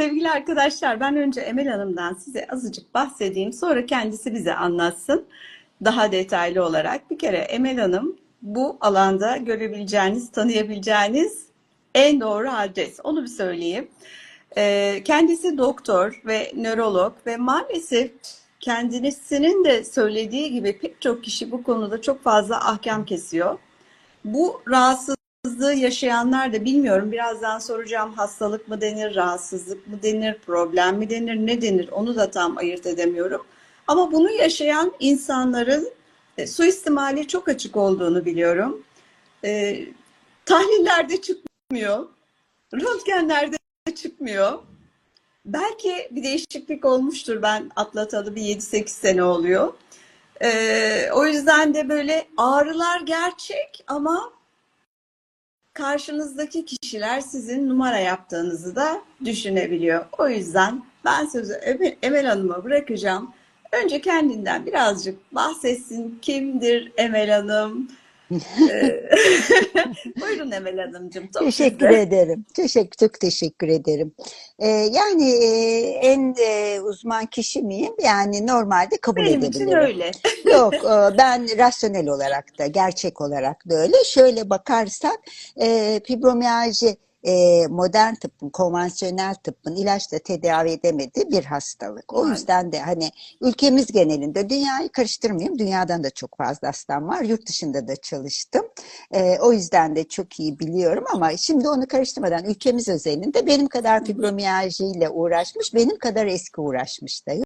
Sevgili arkadaşlar, ben önce Emel Hanım'dan size azıcık bahsedeyim. Sonra kendisi bize anlatsın daha detaylı olarak. Bir kere Emel Hanım bu alanda görebileceğiniz, tanıyabileceğiniz en doğru adres. Onu bir söyleyeyim. Ee, kendisi doktor ve nörolog ve maalesef kendisinin de söylediği gibi pek çok kişi bu konuda çok fazla ahkam kesiyor. Bu rahatsızlığı yaşayanlar da bilmiyorum birazdan soracağım hastalık mı denir, rahatsızlık mı denir, problem mi denir, ne denir onu da tam ayırt edemiyorum. Ama bunu yaşayan insanların e, suistimali çok açık olduğunu biliyorum. E, tahlillerde çıkmıyor, röntgenlerde çıkmıyor. Belki bir değişiklik olmuştur ben atlatalı bir 7-8 sene oluyor. Ee, o yüzden de böyle ağrılar gerçek ama karşınızdaki kişiler sizin numara yaptığınızı da düşünebiliyor. O yüzden ben sözü Emel, Hanım'a bırakacağım. Önce kendinden birazcık bahsetsin. Kimdir Emel Hanım? Ee, Buyurun Emel Hanımcığım. top Teşekkür sizde. ederim. Teşekkür, çok teşekkür ederim. Ee, yani e, en e, uzman kişi miyim? Yani normalde kabul Benim için edebilirim. öyle. Yok, e, ben rasyonel olarak da, gerçek olarak da öyle. Şöyle bakarsak, e, fibromiyalji e, modern tıbbın, konvansiyonel tıbbın ilaçla tedavi edemediği bir hastalık. O yüzden de hani ülkemiz genelinde, dünyayı karıştırmayayım, dünyadan da çok fazla hastam var. Yurt dışında da çalıştım. E, o yüzden de çok iyi biliyorum ama şimdi onu karıştırmadan ülkemiz özelinde benim kadar fibromiyaljiyle uğraşmış, benim kadar eski uğraşmış da